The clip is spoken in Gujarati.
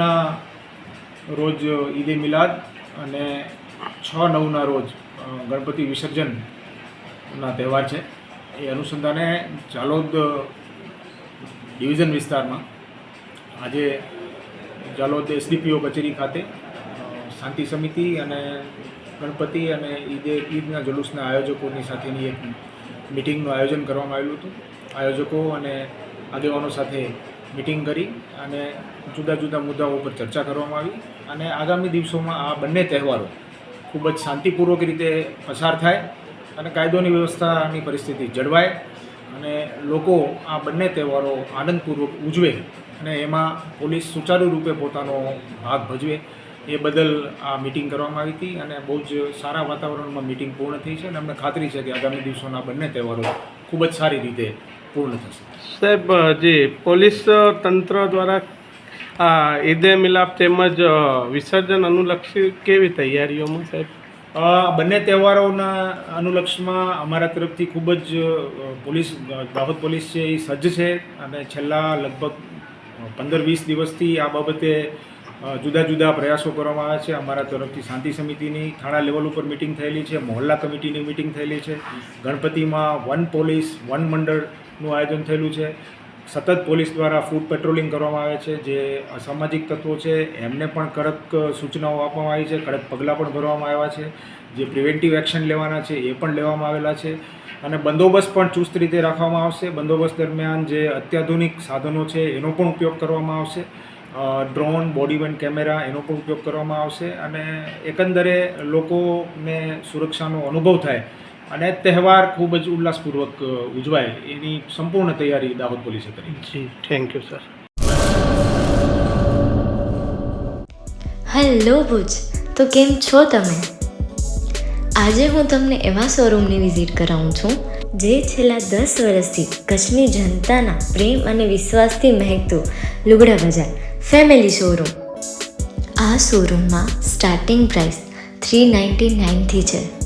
ના રોજ ઈદે મિલાદ અને છ નવના રોજ ગણપતિ વિસર્જનના તહેવાર છે. એ અનુસંધાને જાલોદ ડિવિઝન વિસ્તારમાં આજે જાલોદ એસડીપીઓ કચેરી ખાતે શાંતિ સમિતિ અને ગણપતિ અને ઈદે ઈદના જુલુસના આયોજકોની સાથેની એક મિટિંગનું આયોજન કરવામાં આવેલું હતું. આયોજકો અને આગેવાનો સાથે મિટિંગ કરી અને જુદા જુદા મુદ્દાઓ ઉપર ચર્ચા કરવામાં આવી. અને આગામી દિવસોમાં આ બંને તહેવારો ખૂબ જ શાંતિપૂર્વક રીતે પસાર થાય અને કાયદોની વ્યવસ્થાની પરિસ્થિતિ જળવાય અને લોકો આ બંને તહેવારો આનંદપૂર્વક ઉજવે અને એમાં પોલીસ સુચારુ રૂપે પોતાનો ભાગ ભજવે એ બદલ આ મિટિંગ કરવામાં આવી હતી અને બહુ જ સારા વાતાવરણમાં મિટિંગ પૂર્ણ થઈ છે અને અમને ખાતરી છે કે આગામી દિવસોના બંને તહેવારો ખૂબ જ સારી રીતે પૂર્ણ થશે. સાહેબ જે પોલીસ તંત્ર દ્વારા આ ઈદે મિલાપ તેમજ વિસર્જન અનુલક્ષી કેવી તૈયારીઓમાં સાહેબ? બંને તહેવારોના અનુલક્ષમાં અમારા તરફથી ખૂબ જ પોલીસ દાહોદ પોલીસ છે એ સજ્જ છે અને છેલ્લા લગભગ પંદર વીસ દિવસથી આ બાબતે જુદા જુદા પ્રયાસો કરવામાં આવ્યા છે. અમારા તરફથી શાંતિ સમિતિની થાણા લેવલ ઉપર મિટિંગ થયેલી છે મોહલ્લા કમિટીની મિટિંગ થયેલી છે. ગણપતિમાં વન પોલીસ વન મંડળનું આયોજન થયેલું છે. સતત પોલીસ દ્વારા ફૂડ પેટ્રોલિંગ કરવામાં આવે છે. જે અસામાજિક તત્વો છે, એમને પણ કડક સૂચનાઓ આપવામાં આવી છે. કડક પગલાં પણ ભરવામાં આવ્યા છે. જે પ્રિવેન્ટિવ એક્શન લેવાના છે, એ પણ લેવામાં આવેલા છે. અને બંદોબસ્ત પણ ચુસ્ત રીતે રાખવામાં આવશે. બંદોબસ્ત દરમિયાન જે અત્યાધુનિક સાધનો છે, એનો પણ ઉપયોગ કરવામાં આવશે. ડ્રોન, બોડી વેન કેમેરા, એનો પણ ઉપયોગ કરવામાં આવશે. અને એકંદરે લોકોને સુરક્ષાનો અનુભવ થાય અને તહેવાર ખૂબ જ ઉલ્લાસપૂર્વક ઉજવાય એની સંપૂર્ણ તૈયારી દાહોદ પોલીસે કરી જી thank you sir hello Bhuj. તો કેમ છો તમે? આજે હું તમને એવા શોરૂમની વિઝિટ કરાવું છું જે છેલ્લા દસ વર્ષથી કચ્છની જનતાના પ્રેમ અને વિશ્વાસથી મહેકતું લુગડા બજાર ફેમિલી શોરૂમ આ શોરૂમમાં સ્ટાર્ટિંગ પ્રાઇસ થ્રી નાઇન્ટી નાઇનથી છે.